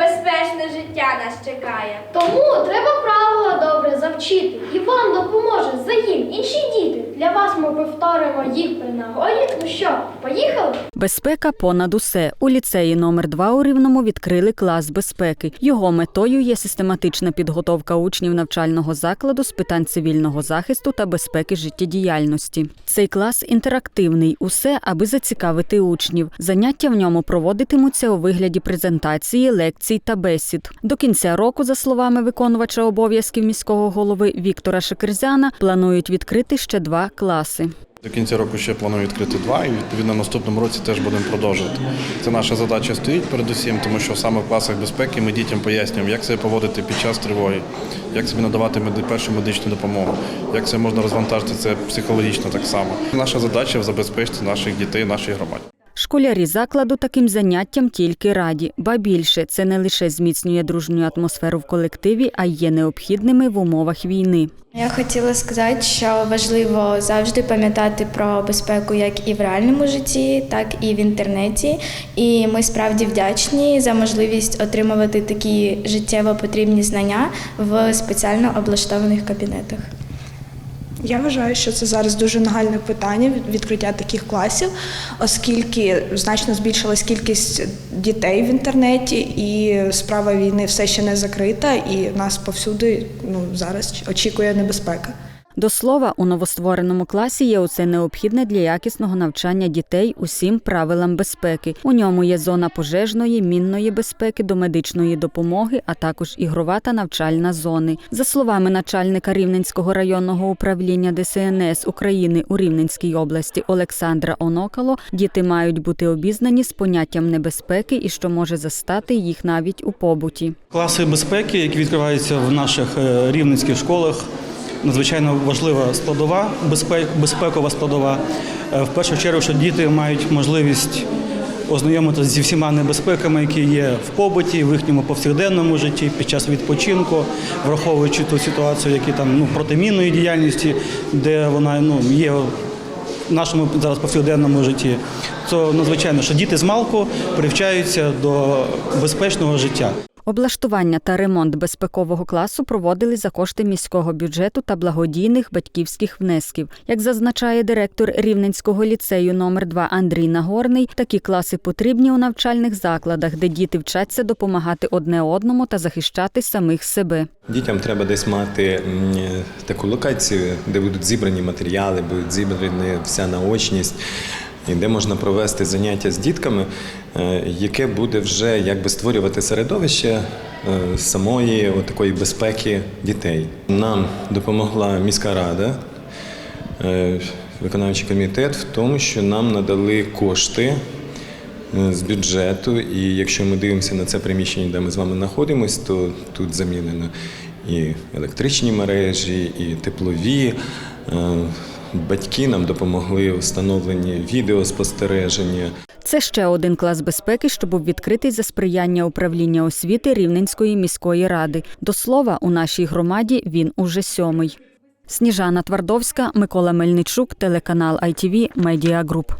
Безпечне життя нас чекає. Тому треба правила добре завчити. І вам допоможе заїм інші діти. Для вас повторимо їх при нагоді. Ну що, поїхали? Безпека понад усе. У ліцеї номер 2 у Рівному відкрили клас безпеки. Його метою є систематична підготовка учнів навчального закладу з питань цивільного захисту та безпеки життєдіяльності. Цей клас інтерактивний. Усе, аби зацікавити учнів. Заняття в ньому проводитимуться у вигляді презентації, лекцій та бесід. До кінця року, за словами виконувача обов'язків міського голови Віктора Шекерзяна, планують відкрити ще два класи. До кінця року ще планую відкрити два, і відповідно наступному році теж будемо продовжувати. Це наша задача стоїть передусім, тому що саме в класах безпеки ми дітям пояснюємо, як себе поводити під час тривоги, як собі надавати першу медичну допомогу, як це можна розвантажити це психологічно так само. Наша задача забезпечити наших дітей, нашій громаді. Школярі закладу таким заняттям тільки раді, ба більше це не лише зміцнює дружню атмосферу в колективі, а й є необхідними в умовах війни. Я хотіла сказати, що важливо завжди пам'ятати про безпеку як і в реальному житті, так і в інтернеті. І ми справді вдячні за можливість отримувати такі життєво потрібні знання в спеціально облаштованих кабінетах. Я вважаю, що це зараз дуже нагальне питання відкриття таких класів, оскільки значно збільшилась кількість дітей в інтернеті, і справа війни все ще не закрита, і нас повсюди ну зараз очікує небезпека. До слова, у новоствореному класі є усе необхідне для якісного навчання дітей усім правилам безпеки. У ньому є зона пожежної, мінної безпеки до медичної допомоги, а також ігрова та навчальна зони. За словами начальника Рівненського районного управління ДСНС України у Рівненській області Олександра Онокало, діти мають бути обізнані з поняттям небезпеки і що може застати їх навіть у побуті. Класи безпеки, які відкриваються в наших е, рівненських школах, надзвичайно важлива складова, безпек- безпекова складова. Е, В першу чергу, що діти мають можливість ознайомитися зі всіма небезпеками, які є в побуті, в їхньому повсякденному житті, під час відпочинку, враховуючи ту ситуацію, які там ну, протимінної діяльності, де вона ну, є в нашому зараз повсякденному житті. То надзвичайно, що діти з малку привчаються до безпечного життя. Облаштування та ремонт безпекового класу проводили за кошти міського бюджету та благодійних батьківських внесків. Як зазначає директор Рівненського ліцею номер 2 Андрій Нагорний, такі класи потрібні у навчальних закладах, де діти вчаться допомагати одне одному та захищати самих себе. Дітям треба десь мати таку локацію, де будуть зібрані матеріали, будуть зібрані вся наочність, і де можна провести заняття з дітками, е, яке буде вже якби створювати середовище е, самої такої безпеки дітей. Нам допомогла міська рада, е, виконавчий комітет в тому, що нам надали кошти з бюджету. І якщо ми дивимося на це приміщення, де ми з вами знаходимося, то тут замінено і електричні мережі, і теплові. Батьки нам допомогли у встановленні відеоспостереження. Це ще один клас безпеки, що був відкритий за сприяння управління освіти Рівненської міської ради. До слова, у нашій громаді він уже сьомий. Сніжана Твардовська, Микола Мельничук, телеканал ITV Media Group.